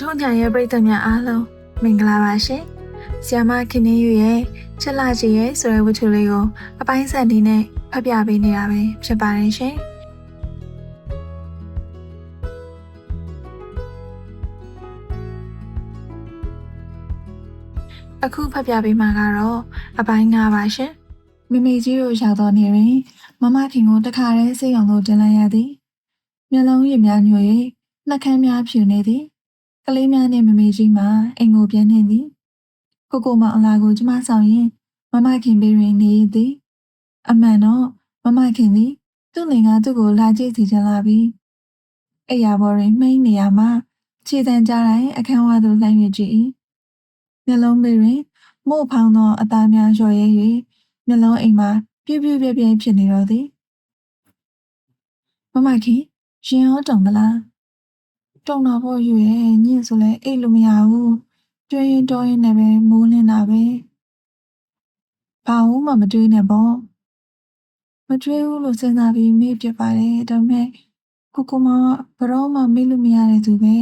ထုံညာရဲ့ပရိသတ်များအားလုံးမင်္ဂလာပါရှင်။ဆီယမခင်နေယူရဲ့ချက်လာချီရဲ့ဆိုတဲ့ဝတ္ထုလေးကိုအပိုင်းဆက်ဒီနဲ့ဖတ်ပြပေးနေတာပဲဖြစ်ပါတယ်ရှင်။အခုဖတ်ပြပေးမှာကတော့အပိုင်း၅ပါရှင်။မိမိကြီးတို့ရောက်တော့နေရင်မမခင်ကိုတခါတည်းစိတ်အောင်လို့တင်လိုက်ရသည်။မျက်လုံးရည်များညို၍နှက်ခမ်းများဖြူနေသည်။ ကလေးများနဲ့မမေကြီးမှအိမ်ကိုပြန်နှင်သည်။ကိုကိုမအလာကိုကျမဆောင်ရင်မမခင်ပေးရင်နေသည်။အမှန်တော့မမခင်သည်သူ့လင်ကသူ့ကိုလာကြည့်စီချင်လာပြီးအိယာဘော်ရင်မိန်နေရမှခြေတံကြတိုင်းအခန်းဝါသို့လှမ်း၍ကြည့်၏။မျက်လုံးပေးတွင်မို့ဖောင်းသောအသားများလျှော်ရဲ၍မျက်လုံးအိမ်မှာပြူးပြူးပြဲပြဲဖြစ်နေတော့သည်။မမခင်ရင်ရောတုံမလား တုံတော့ဖို့ယူရဲ့ညင့်ဆိုလဲအိတ်လို့မရဘူးတွင်းရင်တော်ရင်လည်းပဲမိုးလင်းတာပဲဘာလို့မှမတွေးနဲ့ပေါ့မတွေးဘူးလို့စဉ်းစားပြီးမေ့ပြပါတယ်ဒါပေမဲ့ကိုကိုမဘရောမှမေ့လို့မရတဲ့သူပဲ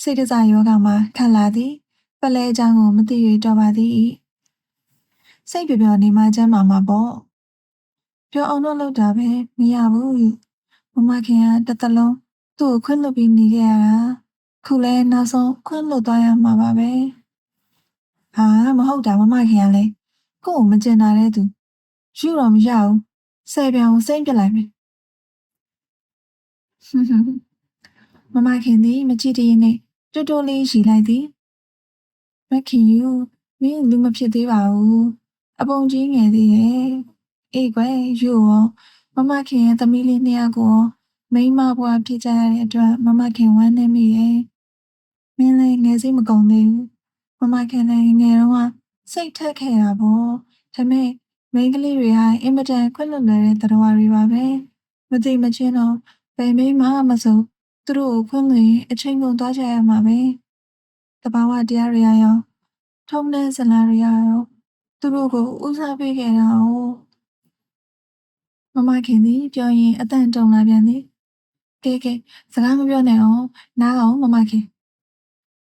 စိတ်တစားယောဂမှာခက်လာသည်ပလဲအကြောင်းကိုမသိရတော့ပါသည်စိတ်ပျော်ပျော်နေမှချမ်းမာမှာပေါ့ပြောအောင်တော့လုပ်တာပဲမရဘူးမမခင်ကတစ်သလုံး သူ့ကိုခွင့်လွတ်ပြီးနေခဲ့ရတာခုလဲနောက်ဆုံးခွင့်လွတ်သွားရမှာပါပဲဟာမဟုတ်တာမမခင်ကလည်းကို့ကိုမကျင်တာတဲ့သူယူတော့မရဘူးဆယ်ပြောင်စိမ့်ပြလိုက်မယ်မမခင်သည်မကြည့်တည်းနဲ့တွတ်တိုးလေးရီလိုက်သည်မခင်ယူမင်းလူမဖြစ်သေးပါဘူးအပုံကြီးငယ်သေးရဲ့အေးကွယ်ယူရောမမခင်ရဲ့သမီးလေးနှစ်ယောက်ကို မိန်းမဘွားဖြစ်ကြရတဲ့အတွက်မမခင်ဝမ်းနေမိရဲ့မင်းလည်းငယ်စိတ်မကုန်သေးဘူးမမခင်လည်းငယ်တော့စိတ်ထက်ခဲ့တာပေါ့ဒါပေမဲ့မိန်းကလေးတွေကအင်မတန်ခွင့်လွတ်လာတဲ့တရားတွေပါပဲမသိမချင်းတော့ဘယ်မိန်းမမဆိုသူတို့ကိုခွင့်လွှတ်အချိန်ကုန်သွားကြရမှာပဲတဘာဝတရားတွေရောထုံးတဲ့ဇလာတွေရောသူတို့ကိုဦးစားပေးခဲ့တာ哦မမခင်သည်ပြောရင်အတန်တုံလာပြန်သည် ကဲကဲစကားမပြောနဲ့အောင်နားအောင်မမခင်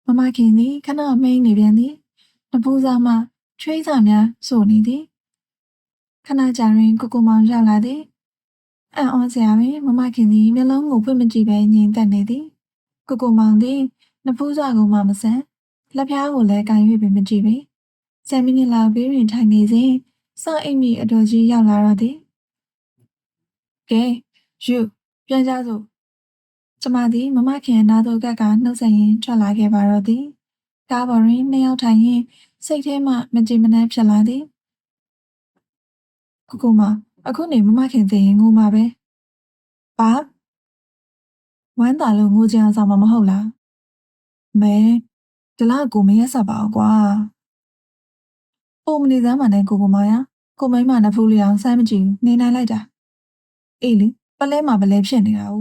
မမခင်သည်ခဏမိန်နေပြန်သည်နဖူးစားမှချွေးစာများဆိုနေသည်ခဏကြာရင်ကိုကိုမောင်ရောက်လာသည်အံ့ဩစရာပင်မမခင်သည်မျက်လုံးကိုဖွင့်မကြည့်ဘဲငြိမ်သက်နေသည်ကိုကိုမောင်သည်နဖူးစားကိုမှမဆန်လက်ပြားကိုလည်းကန်၍ပင်မကြည့်ပေဆယ်မိနစ်လောက်ပြီးရင်ထိုင်နေစဉ်စောင့်အိမ်မီအတော်ကြီးရောက်လာတော့သည်ကဲယူပြန်ကြစို့ ကျမသည်မမခင်နာတို့ကကနှုတ်ဆက်ရင်ထွက်လာခဲ့ပါတော့သည်ကားပေါ်တွင်နှစ်ယောက်ထိုင်ရင်စိတ်ထဲမှမကြည်မနှမ်းဖြစ်လာသည်ကိုကိုမအခုနေမမခင်သိရင်ငိုမှာပဲဘာဝမ်းသာလို့ငိုကြအောင်ဆောင်မှာမဟုတ်လားမဲဒီလောက်ကိုမရက်ဆက်ပါဘူးကွာပုံမနေစမ်းပါနဲ့ကိုကိုမရကိုမိမနဖူးလေးအောင်စမ်းမကြည့်ဘူးနေနိုင်လိုက်တာအေးလေပလဲမှာပလဲဖြစ်နေတာ哦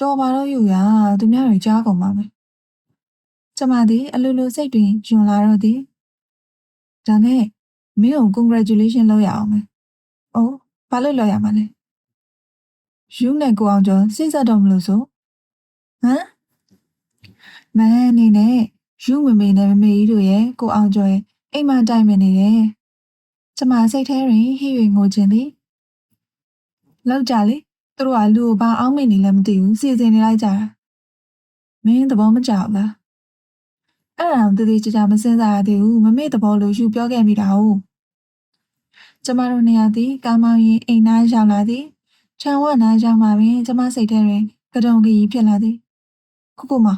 တော်ပါတော့ယူရသူများတွေကြားကုန်ပါမယ်ကျမသည်အလိုလိုစိတ်တွင်ယွန်လာတော့သည်ဒါနဲ့မင်းကို congratulation လုပ်ရအောင်မယ်။အိုးဘာလို့လုပ်ရမှာလဲ။ယူနဲ့ကိုအောင်ကျော်စိတ်ဆက်တော့မလို့ဆို။ဟမ်။မန်းနေနဲ့ယူမမေနဲ့မမေကြီးတို့ရဲ့ကိုအောင်ကျော်ရဲ့အိမ်မတိုင်မနေတယ်။ကျမစိတ်ထဲတွင်ဟိ၍ငိုခြင်းသည်။လောက်ကြလေ သူတို့ကလူကိုဘာအောင်းမိနေလဲမသိဘူးစီစဉ်နေလိုက်ကြတာ။မင်းသဘောမကျဘူးလား။အဲ့ဒါတည်တည်ကြကြမစင်စားရသေးဘူးမမေ့သဘောလို့ယူပြောခဲ့မိတာဟုတ်ကျမတို့နေရာသည်ကားမောင်းရင်အိမ်သားရောက်လာသည်ခြံဝနာရောက်မှပင်ကျမစိတ်ထဲတွင်ကတုံကကြီးဖြစ်လာသည်ခုခုမ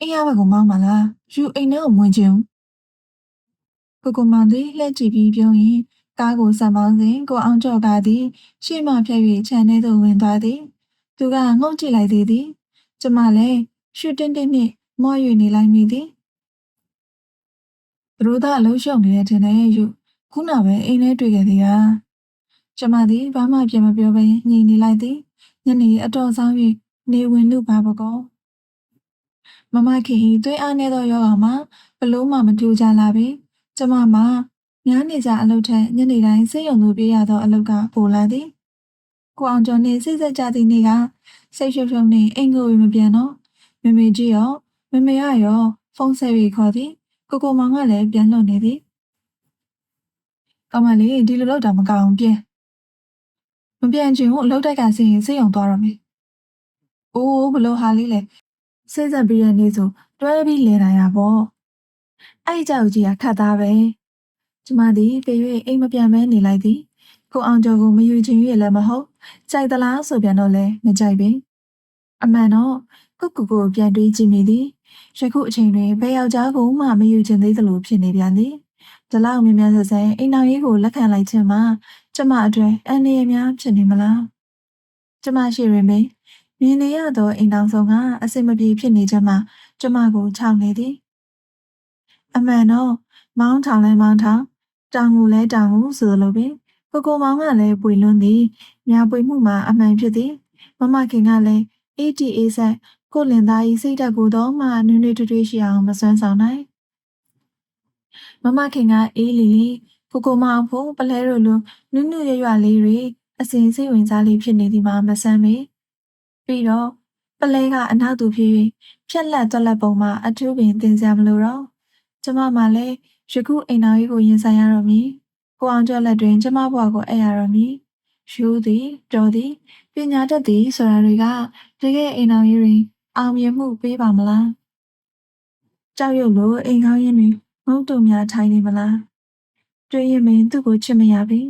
အိမ်ရဘက်ကိုမောင်းပါလားယူအိမ်ထဲကိုဝင်ခြင်းကိုကိုမောင်သည်လှည့်ကြည့်ပြီးပြောရင် ကားကိုစံမောင်းစဉ်ကိုအောင်ကျော်ကသည်ရှေ့မှဖြတ်၍ခြံထဲသို့ဝင်သွားသည် သူကငုံကြည့်လိုက်သေးသည်ကျမလည်းရှူတင်းတင်းနှင့်မော့၍နေလိုက်မိသည်သူတို့သားအလုံးရှုံနေတဲ့ထင်တယ်ယူခုနပဲအိမ်ထဲတွေ့ခဲ့သေးတာကျမသည်ဘာမှပြန်မပြောဘဲညင်နေလိုက်သည်ညနေအတော်ဆောင်၍နေဝင်လူပါပကောမမခင်ဤသွေးအားနေသောယောဂမှာဘလို့မှမထူကြလာပြီကျမမှာ များနေကြအလုပ်ထက်ညနေတိုင်းစိတ်ယုံလို့ပြေးရသောအလုပ်ကပိုလာသည်ကိုအောင်ကျော်နှင့်စိတ်ဆက်ကြသည့်နေ့ကစိတ်ရှုပ်ရှုပ်နှင့်အိမ်ကိုမပြန်တော့မမေကြီးရောမမေရရောဖုန်းဆက်ပြီးခေါ်သည်ကိုကိုမောင်ကလည်းပြန်လွတ်နေသည်ကောင်းမလေးဒီလိုလောက်တာမကောင်းပြန်မပြန်ချင်ဘူးအလုပ်တိုက်ကစီရင်စိတ်အောင်သွားတော့မယ်အိုးဘလို့ဟာလေးလဲစိတ်ဆက်ပြီးတဲ့နေ့ဆိုတွဲပြီးလဲနိုင်တာပေါ့အဲ့ဒီကြောက်ကြီးကခတ်သားပဲ ကျမသည်ပေ၍အိမ်မပြန်မဲနေလိုက်သည်ကိုအောင်ကျော်ကိုမယူချင်၍လည်းမဟုတ်ကြိုက်သလားဆိုပြန်တော့လည်းမကြိုက်ပင်အမှန်တော့ကုတ်ကူကိုပြန်တွေးကြည့်မိသည်ယခုအချိန်တွင်ဘယ်ယောက်ျားကိုမှမယူချင်သေးသလိုဖြစ်နေပြန်သည်ဒီလောက်မြင်မြန်ဆက်ဆဲအိမ်တော်ကြီးကိုလက်ခံလိုက်ခြင်းမှာကျမအတွက်အန္တရာယ်များဖြစ်နေမလားကျမရှိရင်မေမြင်နေရသောအိမ်တော်ဆောင်ကအစင်မပြေဖြစ်နေခြင်းမှာကျမကိုခြောက်နေသည်အမှန်တော့မောင်းထောင်လဲမောင်းထောင် တောင်ကိုလဲတောင်ကိုဆိုလိုပင်ကိုကိုမောင်ကလည်းပွေလွန်းသည်ညာပွေမှုမှာအမှန်ဖြစ်သည်မမခင်ကလည်း ATA ဆက်ကိုလင်သားဤစိတ်ဓာတ်ကိုတော့မှနွေးနွေးထွေးထွေးရှိအောင်မစွမ်းဆောင်နိုင်မမခင်ကအေးလီလီကိုကိုမောင်ဖို့ပလဲတို့လိုနုနုရွရွလေးတွေအစဉ်စိတ်ဝင်စားလေးဖြစ်နေသည်မှာမဆန်းမေပြီးတော့ပလဲကအနောက်သူဖြစ်၍ဖြက်လက်တွက်လက်ပုံမှာအထူးပင်တင်စရာမလိုတော့ကျမမှလည်း ယခုအိမ်တော်ကြီးကိုရင်ဆိုင်ရတော့မည်ကိုအောင်ကျော်လက်တွင်ကျမဘွားကိုအဲ့ရတော့မည်ယူသည်တော်သည်ပညာတတ်သည်ဆိုတာတွေကတကယ်အိမ်တော်ကြီးတွင်အောင်မြင်မှုပေးပါမလားကြောက်ရွံ့လို့အိမ်ကောင်းရင်းတွင်မုတ်တုံများထိုင်နေမလားတွေ့ရင်မင်းသူ့ကိုချစ်မရပြီ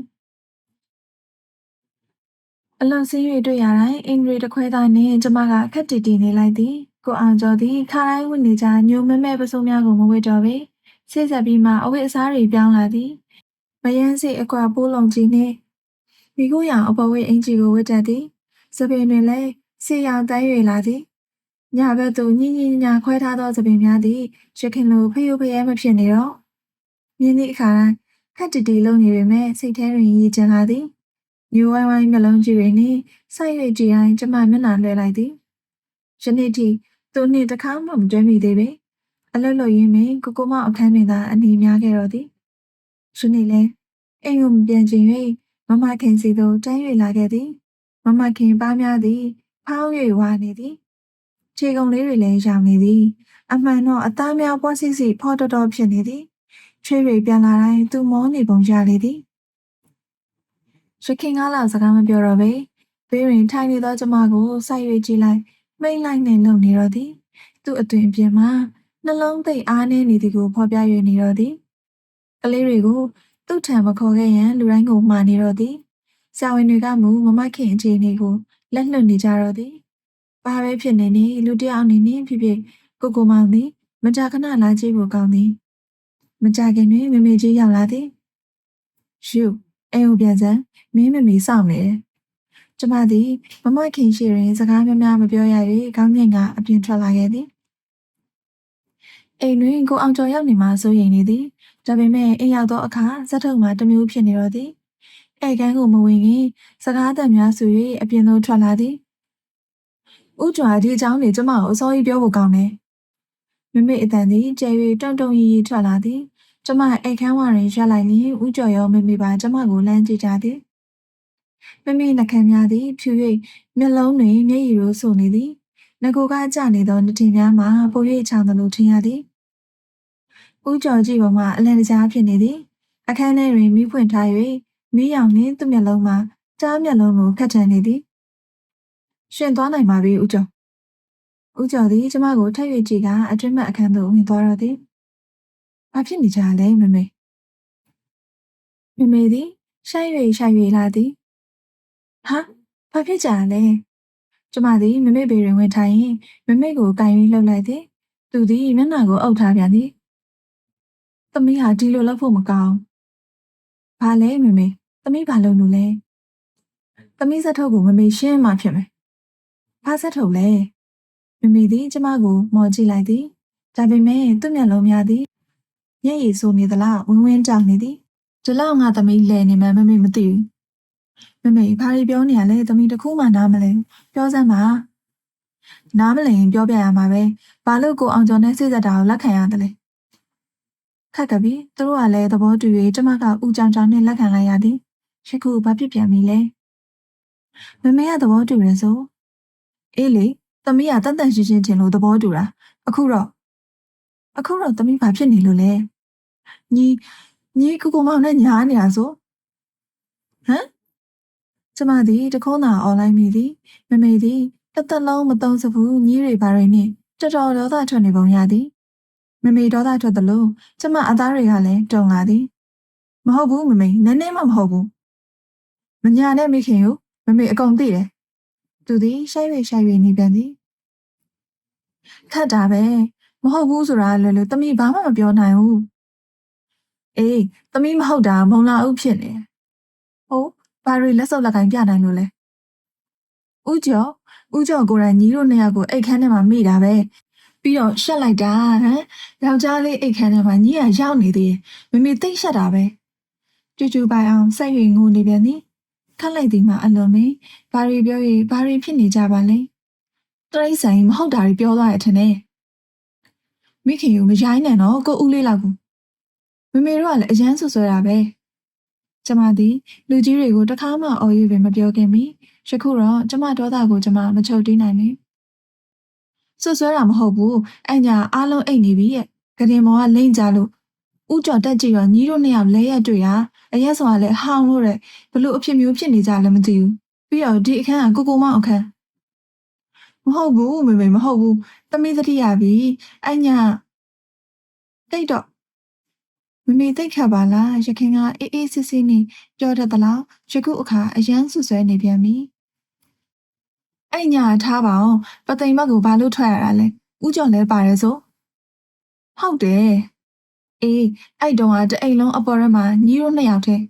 အလွန်ဆင်း၍တွေ့ရတိုင်းအင်္ဂရီတစ်ခွဲသားနှင့်ကျမကခက်တီတီနေလိုက်သည်ကိုအောင်ကျော်သည်ခါတိုင်းဝင်နေကြညိုမဲမဲပစိုးများကိုမဝေ့တော့ပေ ဆိတ်ဆက်ပြီးမှအဝတ်အစားတွေပြောင်းလာသည်မယန်းစိတ်အကွာပိုးလုံးကြီးနှင့်မိကိုရောင်အပေါ်ဝဲအင်ကြီးကိုဝတ်တတ်သည်စပင်တွင်လည်းဆေးရောင်တန်း၍လာသည်ညဘက်သို့ညင်ညင်ညာခွဲထားသောစပင်များသည်ရခင်လိုဖျို့ဖျဲမဖြစ်နေတော့မြင်းသည့်အခါတိုင်းခက်တီတီလုံးနေပေမဲ့စိတ်ထဲတွင်ရည်ကျင်လာသည်ညိုဝိုင်းဝိုင်းမျက်လုံးကြီးတွေနှင့်ဆိုက်၍ကြည်တိုင်းကျမမျက်နှာလွှဲလိုက်သည်ယနေ့ထိသူနှင့်တခါမှမတွဲမိသေးပေ အလွတ်လွတ်ရင်းပင်ကိုကိုမအခန်းတွင်သာအနေများခဲ့တော့သည်ယနေ့လဲအိမ်ကိုမပြန်ချင်၍မမခင်စီသို့တန်း၍လာခဲ့သည် မမခင်ပါးများသည်ဖောင်း၍ဝါနေသည်ခြေကုံလေးတွေလည်းရောင်နေသည် အမှန်တော့အသားများပွားစီစီဖော်တော်တော်ဖြစ်နေသည်ချွေးတွေပြန်လာတိုင်းသူမောနေပုံရလေသည်ရခင်ကားလောက်စကားမပြောတော့ပေဘေးရင်ထိုင်နေသောကျမကိုစိုက်၍ကြည့်လိုက်မိမ့်လိုက်နဲ့လုံနေတော့သည် သူ့အသွင်အပြင်မှာ နှလုံးသိပ်အားနည်းနေသည်ကိုဖော်ပြ၍နေတော့သည်ကလေးတွေကိုသူ့ထံမခေါ်ခဲ့ရန်လူတိုင်းကိုမှားနေတော့သည်ဆရာဝန်တွေကမူမမခင်အခြေအနေကိုလက်လွတ်နေကြတော့သည်ဘာပဲဖြစ်နေနေလူတစ်ယောက်အနေနဲ့ဖြစ်ဖြစ်ကိုကိုမောင်သည်မကြာခဏလာကြည့်ဖို့ကောင်းသည်မကြခင်တွင်မမေကြီးရောက်လာသည်ရှုအိမ်ကိုပြန်စမ်းမင်းမမေစောင့်နေတယ်ကျမသည်မမခင်ရှိရင်စကားများများမပြောရ၍ခေါင်းငိတ်ကအပြင်ထွက်လာခဲ့သည် အိမ်တွင်ကိုအောင်ကျော်ရောက်နေမှစိုးရိမ်နေသည်ဒါပေမဲ့အိမ်ရောက်သောအခါဇက်ထုတ်မှတမျိုးဖြစ်နေတော့သည်ဧကန်းကိုမဝင်ခင်စကားတန်များဆို၍အပြင်သို့ထွက်လာသည်ဥကြွာဒီအကြောင်းကိုကျမကိုအစောကြီးပြောဖို့ကောင်းတယ်မမေအတန်သည်ကျဲ၍တုံတုံရီရီထွက်လာသည်ကျမအိတ်ခမ်းဝရင်ရက်လိုက်လျင်ဥကျော်ရောမမေပါကျမကိုလမ်းကြည့်ကြသည်မမေနှကမ်းများသည်ဖြူ၍မျက်လုံးတွင်မျက်ရည်ရိုးဆိုနေသည်ငကိုကကြနေသောနှထင်များမှာပို၍ချောင်သလိုထင်ရသည် ဥကျော်ကြည့်ပေါ်မှာအလန့်တကြားဖြစ်နေသည်အခန်းထဲတွင်မိဖွင့်ထား၍မိရောင်နှင့်သူ့မျက်လုံးမှာကြားမျက်လုံးကိုခတ်ထန်နေသည်ရှင်သွားနိုင်ပါပြီဥကျော်ဥကျော်သည်ကျမကိုထပ်၍ကြည့်ကအတွင်းမှအခန်းသို့ဝင်သွားတော့သည်ဘာဖြစ်နေကြလဲမမေမမေသည်ရှိုက်၍ရှိုက်၍လာသည်ဟာဘာဖြစ်ကြလဲကျမသည်မမေပေတွင်ဝင်ထိုင်ရင်မမေကိုကင်၍လှုပ်လိုက်သည်သူသည်မျက်နှာကိုအုပ်ထားပြန်သည် သမီးဟာဒီလိုလုပ်ဖို့မကောင်းဘာလဲမမေသမီးဘာလုပ်လို့လဲသမီးစက်ထုတ်ကိုမမေရှင်းမှဖြစ်မယ်ဘာစက်ထုတ်လဲမမေသည်ကျမကိုမော်ကြည့်လိုက်သည်ဒါပေမဲ့သူ့မျက်လုံးများသည်မျက်ရည်ဆိုနေသလားဝင်းဝင်းကြောင်နေသည်ဒီလောက်ငါသမီးလဲနေမှမမေမသိဘူးမမေဘာတွေပြောနေရလဲသမီးတခုမှနားမလဲပြောစမ်းပါနားမလည်ရင်ပြောပြရမှာပဲဘာလို့ကိုအောင်ကျော်နဲ့စိတ်သက်တာကိုလက်ခံရတယ်လဲ ခက်ကပြီသူတို့ကလည်းသဘောတူ၍ကျမကဥကြောင်ကြောင်နဲ့လက်ခံလိုက်ရသည်ရှိခုဘာဖြစ်ပြန်ပြီလဲမမေကသဘောတူရဆိုအေးလေသမီးကတန်တန်ရှင်းရှင်းထင်လို့သဘောတူတာအခုတော့အခုတော့သမီးဘာဖြစ်နေလို့လဲညီညီကိုကိုမောင်နဲ့ညားနေတာဆိုဟမ်ကျမသည်တခုံးသာအွန်လိုင်းမိသည်မမေသည်တစ်သက်လုံးမသုံးစဘူးညီးတွေဘာတွေနဲ့တော်တော်ဒေါသထွက်နေပုံရသည် မမေဒေါသထွက်သလိုကျမအသားတွေကလည်းတုံလာသည်မဟုတ်ဘူးမမေနည်းနည်းမှမဟုတ်ဘူးမညာနဲ့မိခင်ကိုမမေအကုန်သိတယ်သူသည်ရှိုက်၍ရှိုက်၍နေပြန်သည်ခတ်တာပဲမဟုတ်ဘူးဆိုတာလွယ်လွယ်တမီဘာမှမပြောနိုင်ဘူးအေးတမီမဟုတ်တာမုံလာဥဖြစ်နေဟုတ်ဘာတွေလက်စုပ်လက်ကင်ပြနိုင်လို့လဲဥကျော်ဥကျော်ကိုယ်တိုင်ညီတို့နှစ်ယောက်ကိုအိတ်ခမ်းထဲမှာမိတာပဲ ပြီးတော့ရှက်လိုက်တာဟမ်ယောက်ျားလေးအိတ်ခမ်းထဲမှာညီကရောက်နေသေးတယ်မမေသိပ်ရှက်တာပဲကျူကျူပိုင်အောင်စိတ်ရင်ငိုနေပြန်သည်ခတ်လိုက်သည်မှာအလွန်မင်းဘာတွေပြော၍ဘာတွေဖြစ်နေကြပါလဲတရိတ်ဆိုင်မဟုတ်တာတွေပြောသွားရထင်တယ်မိခင်ကိုမရိုင်းနဲ့နော်ကိုဦးလေးလောက်ကိုမမေတို့ကလည်းအရန်ဆွဆွဲတာပဲကျမသည်လူကြီးတွေကိုတစ်ခါမှအော်ယူပင်မပြောခင်မီယခုတော့ကျမဒေါသကိုကျမမချုပ်တီးနိုင်မီ ဆွဆွဲတာမဟုတ်ဘူးအညာအားလုံးအိတ်နေပြီရဲ့ကတင်မောကလိမ့်ကြလို့ဥကြော်တက်ကြည့်ရောညီတို့နှစ်ယောက်လဲရက်တွေ့တာအရက်ဆိုတာလည်းဟောင်းလို့တဲ့ဘလို့အဖြစ်မျိုးဖြစ်နေကြလည်းမသိဘူးပြီးတော့ဒီအခန်းကကိုကိုမောင်အခန်းမဟုတ်ဘူးမေမေမဟုတ်ဘူးတမီးသတိရပြီအညာတိတ်တော့မမေသိတ်ခတ်ပါလားရခင်ကအေးအေးဆေးဆေးနဲ့ပြောတတ်သလားယခုအခါအရန်ဆွဆွဲနေပြန်ပြီ အဲ့ညာထားပါအောင်ပသိမ်ဘက်ကိုဘာလို့ထွက်ရတာလဲဥကြော်လဲပါတယ်ဆိုဟုတ်တယ်အေးအဲ့တုန်းကတအိမ်လုံးအပေါ်ရမှာညီတို့နှစ်ယောက်တည်း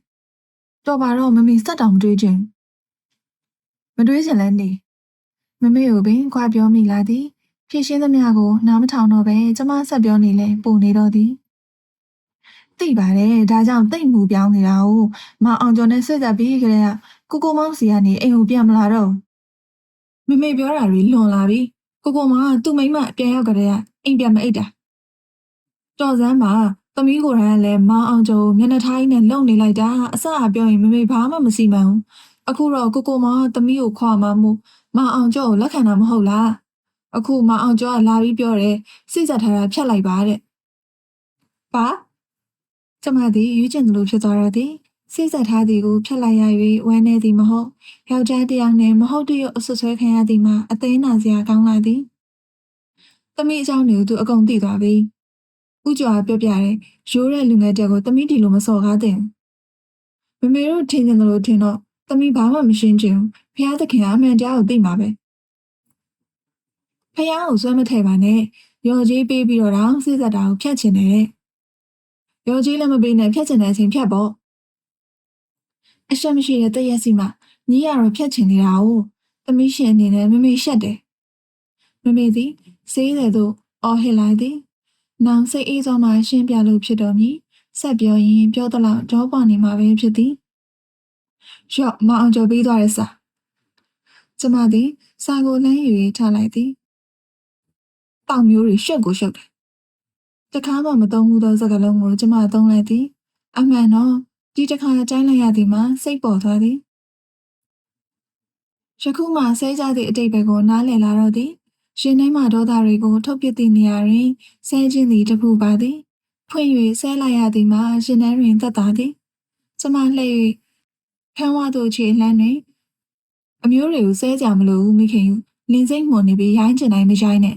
တော်ပါတော့မမေစက်တောင်မတွေးချင်မတွေးချင်လဲနေမမေကိုပင်ခွာပြောမိလာသည်ဖြည့်ရှင်းသမျှကိုနားမထောင်တော့ပဲကျမဆက်ပြောနေလဲပုံနေတော့သည်သိပါတယ်ဒါကြောင့်တိတ်မှုပြောင်းနေတာကိုမအောင်ကျော်နဲ့ဆက်သက်ပြီးကြတဲ့ကိုကိုမောင်စီကနေအိမ်ကိုပြန်မလာတော့ မမေပြောတာတွေလွန်လာပြီကိုကိုမောင်ကသူ့မိမပြန်ရောက်ကြတဲ့အိမ်ပြန်မအိတ်တာတော်စမ်းပါသမီးကိုယ်တိုင်ကလည်းမောင်အောင်ကျော်ကိုမျက်နှာထားရင်းနဲ့လုံနေလိုက်တာအစအပြောရင်မမေဘာမှမစီမံဘူးအခုတော့ကိုကိုမောင်ကသမီးကိုခွာမှမှုမောင်အောင်ကျော်ကိုလက်ခံတာမဟုတ်လားအခုမောင်အောင်ကျော်ကလာပြီးပြောတယ်စိတ်ဆက်ထားတာဖြတ်လိုက်ပါတဲ့ပါကျမသည်ရွေးချယ်သလိုဖြစ်သွားတော့သည် စိတ်ဆက်ထားသည်ကိုဖြတ်လိုက်ရ၍ဝမ်းနေသည်မဟုတ်ယောက်ျားတစ်ယောက်နှင့်မဟုတ်တရအဆွဆွဲခံရသည်မှာအသေးနာစရာကောင်းလာသည်သမီးအကြောင်းတွေကိုသူအကုန်သိသွားပြီဥကြွားပြောပြတယ်ရိုးတဲ့လူငယ်တက်ကိုသမီးဒီလိုမစော်ကားတဲ့မမေတို့ထင်ကြတယ်လို့ထင်တော့သမီးဘာမှမရှင်းချင်ဘူးဖះသခင်ကအမှန်တရားကိုသိမှာပဲဖះကိုဆွဲမထည့်ပါနဲ့ရော်ကြီးပေးပြီးတော့တောင်စိတ်ဆက်တာကိုဖြတ်ချင်တယ်ရောကြီးလည်းမပေးနဲ့ဖြတ်ချင်တဲ့အချိန်ဖြတ်ပေါ့ အရှက်မရှိတဲ့တည့်ရက်စီမှာညီရတော့ဖြတ်ချင်နေတာ哦သမီးရှင်အနေနဲ့မမေရှက်တယ်မမေသည်စေးတယ်သို့အော်ဟစ်လိုက်သည်နောင်စိတ်အေးစောမှရှင်းပြလို့ဖြစ်တော်မူဆက်ပြောရင်ပြောသလောက်ကြောပွားနေမှာပဲဖြစ်သည်ရော့မအောင်ကြော်ပြီးသွားတဲ့စာကျမသည်စာကိုလမ်းယူရေးထားလိုက်သည်တောင်မျိုးတွေရှုပ်ကိုရှုပ်တယ်တခါမှမသုံးဘူးသောစကားလုံးကိုကျမသုံးလိုက်သည်အမှန်တော့ ဒီတစ်ခါတိုင်းလိုက်ရသည်မှာစိတ်ပေါ်သွားသည်ယခုမှဆဲကြသည့်အတိတ်ဘက်ကိုနားလည်လာတော့သည်ရှင်နှိမ့်မှဒေါသတွေကိုထုတ်ပြသည့်နေရာတွင်ဆဲခြင်းသည်တပူပါသည်ဖွင့်၍ဆဲလိုက်ရသည်မှာရှင်နှဲတွင်သက်သာသည်ကျမလှည့်၍ဖမ်းဝသို့ခြေလှမ်းတွင်အမျိုးတွေကိုဆဲကြမလို့မိခင်လင်းစိတ်မှွန်နေပြီးရိုင်းချင်တိုင်းမရိုင်းနဲ့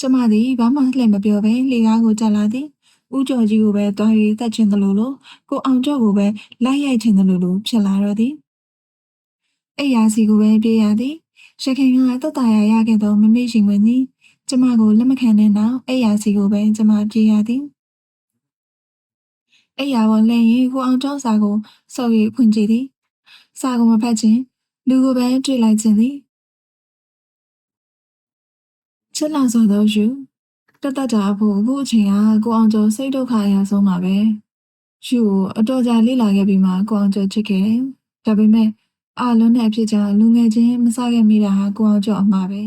ကျမသည်ဘာမှလှည့်မပြောဘဲလေကားကိုတက်လာသည် ဦးကျော်ကြီးကိုပဲတွား၍တက်ချင်သလိုလိုကိုအောင်ကျော်ကိုပဲလိုက်ရိုက်ချင်သလိုလိုဖြစ်လာတော့သည်အိယာစီကိုပဲပြေးရသည်ရခင်ကတက်တာရရခဲ့သောမမေ့ရှင်ဝင်သည်ကျမကိုလက်မခံတဲ့နောက်အိယာစီကိုပဲကျမပြေးရသည်အိယာပေါ်လဲရင်ကိုအောင်ကျော်စာကိုစုပ်၍ဖွင့်ကြည့်သည်စာကိုမဖတ်ခြင်းလူကိုပဲတွေ့လိုက်ခြင်းသည်ချစ်လာဆိုသောယူ တတ်တတ်တာဖို့အခုအချိန်ကကိုအောင်ကျော်စိတ်ဒုက္ခအရာဆုံးပါပဲယူကိုအတော်ကြာလေ့လာခဲ့ပြီးမှကိုအောင်ကျော်ချစ်ခဲ့တယ်ဒါပေမဲ့အာလွန်းတဲ့အဖြစ်ကြောင့်လူငယ်ချင်းမဆခဲ့မိတာဟာကိုအောင်ကျော်အမှားပဲ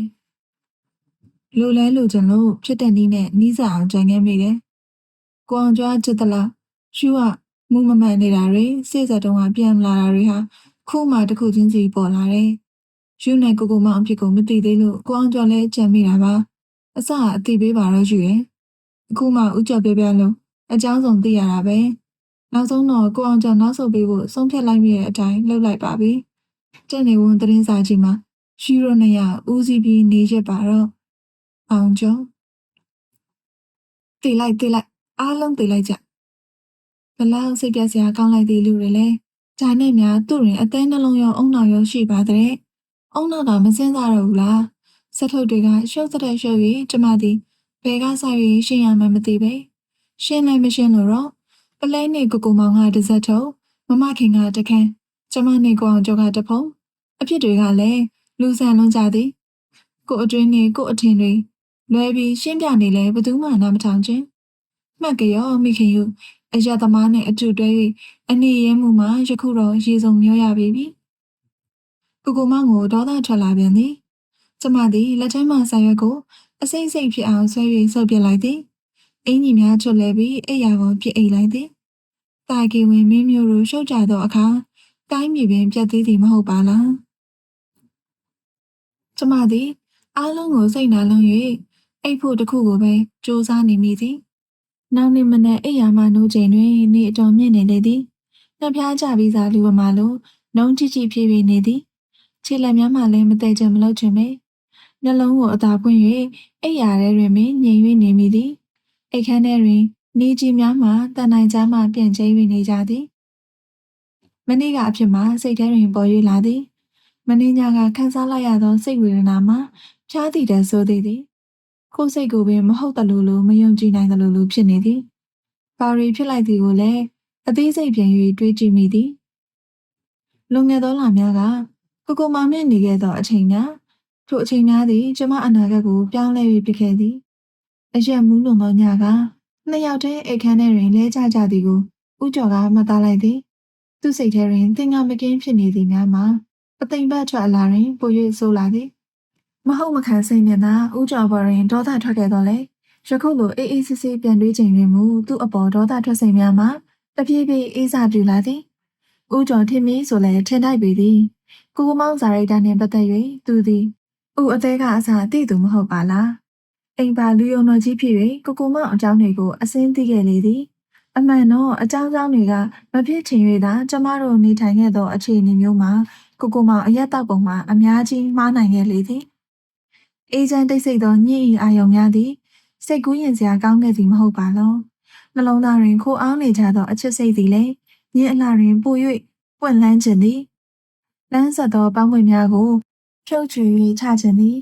လူလဲလူချင်လို့ဖြစ်တဲ့နီးနဲ့နီးစအောင်ကြံခဲ့မိတယ်ကိုအောင်ကျော်ချစ်သလားယူကမူမမှန်နေတာတွေစိတ်ဆက်တုံးကပြန်လာတာတွေဟာခုမှတစ်ခုချင်းစီပေါ်လာတယ်ယူနဲ့ကိုကိုမောင်အဖြစ်ကိုမသိသေးလို့ကိုအောင်ကျော်လည်းကြံမိတာပါ အစအတိပေးပါတော့ယူရယ်အခုမှဥကြပြပြလို့အကြောင်းစုံသိရတာပဲနောက်ဆုံးတော့ကိုအောင်ကျော်နောက်ဆုတ်ပေးဖို့ဆုံးဖြတ်လိုက်မိတဲ့အတိုင်းလှုပ်လိုက်ပါပြီတက်နေဝန်သတင်းစာကြီးမှာရှီရိုနယာဦးစီးပြီးနေရပါတော့အောင်ကျော်တိလိုက်တိလိုက်အားလုံးတိလိုက်ကြဘလောက်စိတ်ပြက်စရာကောင်းလိုက်သေးလူတွေလဲဂျာနဲ့များသူ့ရင်အသည်းနှလုံးရောအုံနောက်ရောရှိပါတဲ့အုံနောက်တော့မစင်းစားတော့ဘူးလား ဆက်ထုတ်တွေကရှုပ်တဲ့ရှုပ်၍ကျမသည်ဘယ်ကဆိုင်၍ရှင်းရမှမသိပဲရှင်းလည်းမရှင်းလို့တော့ပလဲနဲ့ကိုကိုမောင်ကတစ်စက်ထုတ်မမခင်ကတခန်းကျမနဲ့ကိုအောင်ကျော်ကတဖုံအဖြစ်တွေကလည်းလူဆန်လုံးကြသည်ကိုအတွင်းနဲ့ကိုအထင်တွေလွဲပြီးရှင်းပြနေလဲဘယ်သူမှနားမထောင်ခြင်းမှတ်ကြရောမိခင်ယူအရသမားနဲ့အတူတွဲ၍အနေရဲမှုမှာယခုတော့ရေစုံမျောရပြီပြီကိုကိုမောင်ကိုဒေါသထွက်လာပြန်သည် ကျမသည်လက်ထဲမှဆိုင်ရွက်ကိုအစိမ့်စိမ့်ဖြစ်အောင်ဆွဲ၍ဆုပ်ပြလိုက်သည်အင်းကြီးများချွတ်လဲပြီးအိယာကိုပြစ်အိတ်လိုက်သည်တာကီဝင်မင်းမျိုးတို့ရှုပ်ကြသောအခါတိုင်းမြေပင်ပြတ်သေးသည်မဟုတ်ပါလားကျမသည်အားလုံးကိုစိတ်နာလုံး၍အိတ်ဖို့တစ်ခုကိုပဲစူးစမ်းနေမိသည်နောက်နေ့မနက်အိယာမှနိုးချိန်တွင်နေအတော်မြင့်နေလေသည်နှပြားကြပြီးသားလူဝမာလိုနှုံးကြည့်ကြည့်ဖြည်းဖြည်းနေသည်ခြေလက်များမှလည်းမတည့်ချင်မလို့ချင်ပေ နှလုံးကိုအသာဖွင့်၍အိယာထဲတွင်ပင်ငြိမ်၍နေမိသည်အိတ်ခမ်းထဲတွင် နေကြီးများမှတန်နိုင်ချမ်းမှပြန့်ကျဲ၍နေကြသည်မနေ့ကအဖြစ်မှစိတ်ထဲတွင်ပေါ်၍လာသည်မင်းညာကခန်းစားလိုက်ရသောစိတ်ဝေဒနာမှာဖျားတည်တဲ့ဆိုသည်သည်ကိုယ်စိတ်ကိုပင်မဟုတ်တလို့လို့မယုံကြည်နိုင်တယ်လို့လို့ဖြစ်နေသည်ပါရီဖြစ်လိုက်သည်ကိုလည်းအသေးစိတ်ပြန်၍တွေးကြည့်မိသည်လွန်ခဲ့သောလများကကိုကိုမောင်နှင့်နေခဲ့သောအချိန်များ ထိုအချိန်များသည်ကျမအနာဂတ်ကိုပြောင်းလဲ၍ဖြစ်ခဲ့သည်အရက်မူးလွန်သောညကနှစ်ယောက်တည်းအိတ်ခမ်းထဲတွင်လဲကြကြသည်ကိုဥကျော်ကမှတ်သားလိုက်သည် သူ့စိတ်ထဲတွင်သင်္ကမကင်းဖြစ်နေသည်များမှာအသိမ့်ပတ်ထွက်အလာတွင်ပို၍ဆိုးလာသည်မဟုတ်မခံစိတ်နဲ့သာဥကျော်ပေါ်တွင်ဒေါသထွက်ခဲ့တော့လေယခုလိုအေးအေးဆေးဆေးပြန်တွေးချိန်တွင်မူသူ့အပေါ်ဒေါသထွက်စိတ်များမှာတပြေးပြေးအေးစားပြူလာသည်ဥကျော်ထင်မီဆိုလည်းထင်တိုက်ပေသည်ကိုကိုမောင်ဇာရိုက်တာနှင့်ပတ်သက်၍သူသည် ဥအသေးကအစားသိသူမဟုတ်ပါလားအိမ်ပါလူယုံတော်ကြီးဖြစ်၍ကိုကိုမောင်အကြောင်းတွေကိုအစင်းသိခဲ့လေသည်အမှန်တော့အကြောင်းကြောင်းတွေကမဖြစ်ချင်၍သာကျမတို့နေထိုင်ခဲ့သောအခြေအနေမျိုးမှာကိုကိုမောင်အရက်တောက်ပုံမှာအများကြီးမှားနိုင်ခဲ့လေသည်အေဂျင့်တိတ်ဆိတ်သောညှိအာယုံများသည်စိတ်ကူးရင်စရာကောင်းခဲ့သည်မဟုတ်ပါလောနှလုံးသားတွင်ခိုအောင်နေကြသောအချစ်စိတ်သည်လည်းညင်အလှတွင်ပို၍ပွင့်လန်းခြင်းသည်လန်းဆက်သောပန်းပွင့်များကို ဖြုတ်ချွေ၍ချခြင်းသည်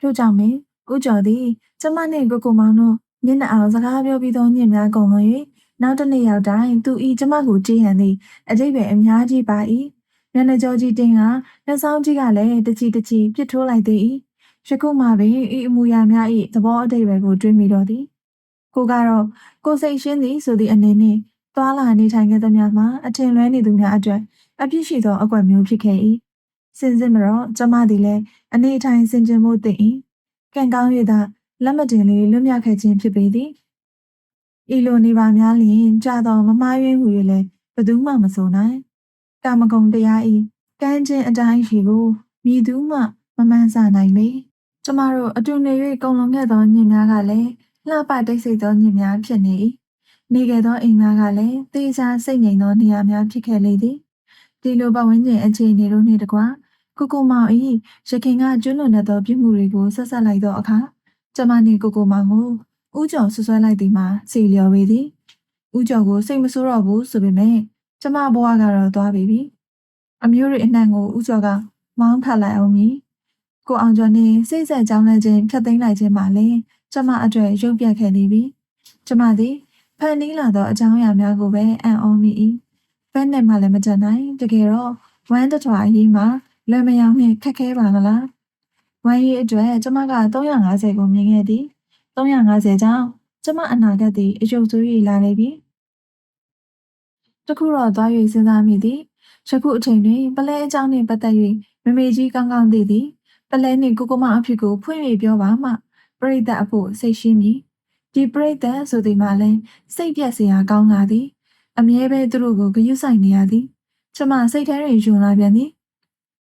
ထို့ကြောင့်ပင်ဦးကျော်သည်ကျမနှင့်ကိုကိုမောင်တို့ညနေအောင်စကားပြောပြီးသောညင်များကုန်လွန်၍နောက်တစ်နေ့ရောက်တိုင်းသူဤကျမကိုကြည်ဟန်သည်အတိတ်ပဲအများကြီးပါ၏မျက်နှာကြောကြီးတင်းကလက်ဆောင်ကြီးကလည်းတချီတချီပြစ်ထိုးလိုက်သေး၏ယခုမှပင်ဤအမူအရာများ၏သဘောအတိတ်ပဲကိုတွေးမိတော့သည်ကိုကတော့ကိုစိတ်ရှင်းသည်ဆိုသည့်အနေနှင့်သွာလာနေထိုင်ခဲ့သမျှမှာအထင်လွဲနေသူများအတွက်အပြစ်ရှိသောအကွက်မျိုးဖြစ်ခဲ့၏ စင်စစ်မတော့ကျမသည်လည်းအနေထိုင်စင်ကြင်မှုသိ၏ကံကောင်း၍သာလက်မတင်လေးလွတ်မြောက်ခဲ့ခြင်းဖြစ်ပေသည်ဤလိုနေပါများလျင်ကြာတော်မမှားယွင်းဟူ၍လည်းဘယ်သူမှမဆိုနိုင်ကာမဂုဏ်တရားဤကံခြင်းအတိုင်းရှိကိုမြည်သူမှမမှန်ဆနိုင်ပေကျမတို့အတူနေ၍ကုံလွန်ခဲ့သောညင်များကလည်းလှပတိတ်ဆိတ်သောညင်များဖြစ်နေ၏နေခဲ့သောအိမ်များကလည်းသေချာစိတ်ငြိမ်သောနေရာများဖြစ်ခဲ့လေသည်ဒီလိုပတ်ဝန်းကျင်အခြေအနေတို့နှင့်တကွ ကိုကိုမောင်၏ရခင်ကကျွလွန်တဲ့သောပြစ်မှုတွေကိုဆက်ဆက်လိုက်သောအခါကျမနှင့်ကိုကိုမောင်ကိုဥကျော်ဆွဆွဲလိုက်သည်မှာစီလျော်ပေသည်ဥကျော်ကိုစိတ်မဆိုးတော့ဘူးဆိုပေမဲ့ကျမဘဝကတော့သွားပြီပြီအမျိုးတွေအနှံ့ကိုဥကျော်ကမောင်းထလိုက်အောင်မည်ကိုအောင်ကျော်နှင့်စိတ်ဆက်ကြောင်းလဲခြင်းဖြတ်သိမ်းလိုက်ခြင်းမှလည်းကျမအတွက်ရုပ်ပြတ်ခဲ့နေပြီကျမသည်ဖန်နီးလာသောအကြောင်းအရာများကိုပဲအံ့ဩမိ၏ဘယ်နဲ့မှလည်းမတတ်နိုင်တကယ်တော့ဝမ်းတထွာအရေးမှာ လွယ်မယောင်နှင့်ခက်ခဲပါမလားဝမ်းရေးအတွက်ကျမက350ကိုမြင်ခဲ့သည်350ကြောင့်ကျမအနာဂတ်သည်အယုတ်ဆိုး၍လာနေပြီတခုတော့သွား၍စဉ်းစားမိသည်ယခုအချိန်တွင်ပလဲအကြောင်းနှင့်ပတ်သက်၍မမေကြီးကောင်းကောင်းသိသည်ပလဲနှင့်ကိုကိုမအဖြစ်ကိုဖွင့်၍ပြောပါမှပရိသတ်အဖို့စိတ်ရှင်းမည်ဒီပရိသတ်ဆိုသည်မှလည်းစိတ်ပြက်စရာကောင်းလာသည် အမြဲပဲသူတို့ကိုဂရုစိုက်နေရသည်ကျမစိတ်ထဲတွင်ယွန်လာပြန်သည်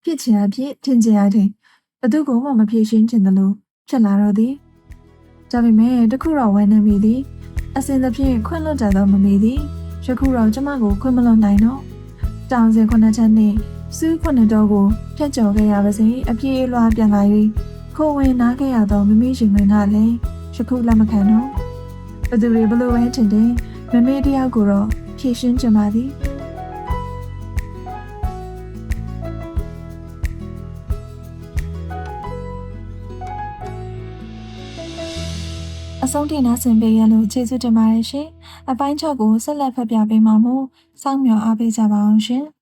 ဖြစ်ချင်အဖြစ်ထင်ချင်ရတဲ့ဘသူကမှမဖြေရှင်းချင်တယ်လို့ဖြစ်လာတော့သည်ဒါပေမဲ့တခုတော့ဝမ်းနေမိသည်အစဉ်သဖြင့်ခွင့်လွတ်ကြသောမမီသည်ယခုတော့ကျမကိုခွင့်မလွတ်နိုင်တော့တောင်စင်ခုနှစ်ချက်နှင့်စူးခုနှစ်တော့ကိုဖျက်ကျော်ခဲ့ရပါစေအပြေးအလွှာပြန်လာ၍ခိုးဝင်နားခဲ့ရသောမမီရှင်ဝင်ကလည်းယခုလက်မခံတော့ဘသူတွေဘလို့ပဲထင်တယ်မမေတယောက်ကိုတော့ဖြေရှင်းကြပါသည် ဆုံးထိနားဆင်ပေးရလို့ကျေးဇူးတင်ပါတယ်ရှင်။အပိုင်း6ကိုဆက်လက်ဖတ်ပြပေးမှာမို့စောင့်မျှော်အားပေးကြပါအောင်ရှင်။